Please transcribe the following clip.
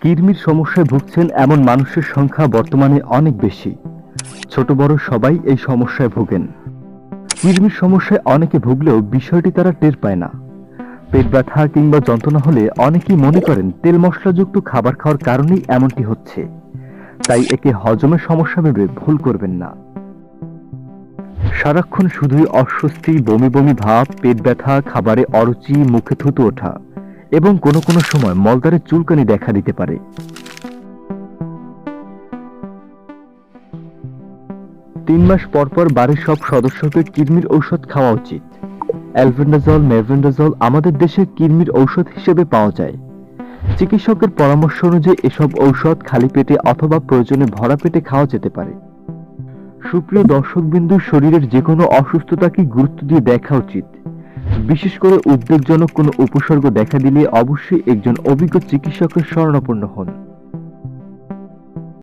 কিডনির সমস্যায় ভুগছেন এমন মানুষের সংখ্যা বর্তমানে অনেক বেশি। ছোট বড় সবাই এই সমস্যায় ভোগেন। কিডনির সমস্যায় অনেকে ভুগলেও বিষয়টি তারা টের পায় না। পেট ব্যথা কিংবা যন্ত্রণা হলে অনেকেই মনে করেন তেল মশলাযুক্ত খাবার খাওয়ার কারণেই এমনটি হচ্ছে। তাই একে হজমের সমস্যা ভেবে ভুল করবেন না। সারাক্ষণ শুধুই অস্বস্তি, বমি বমি ভাব, পেট ব্যথা, খাবারে অরুচি, মুখে থুতু ওঠা। এবং কোনো কোনো সময় মলদারে চুলকানি দেখা দিতে পারে। তিন মাস পর পর বাড়ির সব সদস্যকে কিডনির ঔষধ খাওয়া উচিত। অ্যালভেন্ডাজল, মেভেন্ডাজল আমাদের দেশে কিডনির ঔষধ হিসেবে পাওয়া যায়। চিকিৎসকের পরামর্শ অনুযায়ী এসব ঔষধ খালি পেটে অথবা প্রয়োজনে ভরা পেটে খাওয়া যেতে পারে। সুপ্রিয় দর্শকবিন্দু শরীরের যে কোনো অসুস্থতাকে গুরুত্ব দিয়ে দেখা উচিত। বিশেষ করে উদ্বেগজনক কোনো উপসর্গ দেখা দিলে অবশ্যই একজন অভিজ্ঞ চিকিৎসকের শরণাপন্ন হন।